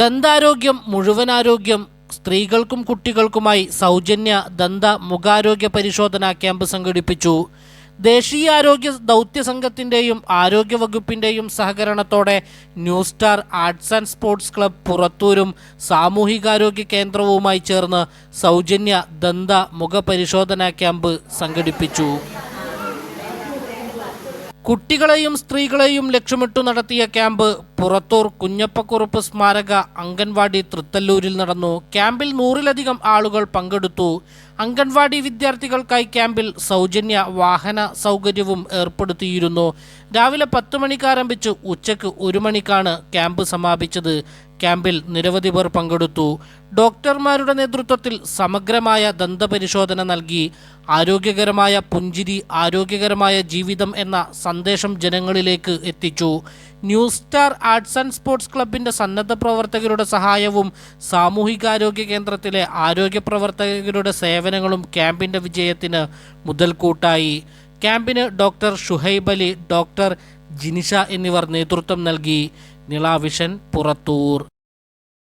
ദന്താരോഗ്യം മുഴുവനാരോഗ്യം സ്ത്രീകൾക്കും കുട്ടികൾക്കുമായി സൗജന്യ ദന്ത മുഖാരോഗ്യ പരിശോധന ക്യാമ്പ് സംഘടിപ്പിച്ചു. ദേശീയ ആരോഗ്യ ദൗത്യ സംഘത്തിന്റെയും ആരോഗ്യവകുപ്പിന്റെയും സഹകരണത്തോടെ new star arts and sports club പുറത്തൂരും സാമൂഹികാരോഗ്യ കേന്ദ്രവുമായി ചേർന്ന് സൗജന്യ ദന്ത മുഖ പരിശോധനാ ക്യാമ്പ് സംഘടിപ്പിച്ചു. കുട്ടികളെയും സ്ത്രീകളെയും ലക്ഷ്യമിട്ടു നടത്തിയ ക്യാമ്പ് പുറത്തൂർ കുഞ്ഞപ്പക്കുറുപ്പ് സ്മാരക അംഗൻവാടി തൃത്തല്ലൂരിൽ നടന്നു. ക്യാമ്പിൽ നൂറിലധികം ആളുകൾ പങ്കെടുത്തു. അംഗൻവാടി വിദ്യാർത്ഥികൾക്കായി ക്യാമ്പിൽ സൗജന്യ വാഹന സൗകര്യവും ഏർപ്പെടുത്തിയിരുന്നു. രാവിലെ പത്ത് മണിക്ക് ആരംഭിച്ച് ഉച്ചയ്ക്ക് ഒരു മണിക്കാണ് ക്യാമ്പ് സമാപിച്ചത്. ക്യാമ്പിൽ നിരവധി പേർ പങ്കെടുത്തു. ഡോക്ടർമാരുടെ നേതൃത്വത്തിൽ സമഗ്രമായ ദന്തപരിശോധന നൽകി. ആരോഗ്യകരമായ പുഞ്ചിരി ആരോഗ്യകരമായ ജീവിതം എന്ന സന്ദേശം ജനങ്ങളിലേക്ക് എത്തിച്ചു. New star arts and sports ക്ലബിന്റെ സന്നദ്ധ പ്രവർത്തകരുടെ സഹായവും സാമൂഹികാരോഗ്യ കേന്ദ്രത്തിലെ ആരോഗ്യ പ്രവർത്തകരുടെ സേവനങ്ങളും ക്യാമ്പിന്റെ വിജയത്തിന് മുതൽക്കൂട്ടായി. ക്യാമ്പിന് ഡോക്ടർ ഷുഹൈബ് അലി ഡോക്ടർ ജിനിഷ എന്നിവർ നേതൃത്വം നൽകി. നിളാവിഷൻ പുറത്തൂർ.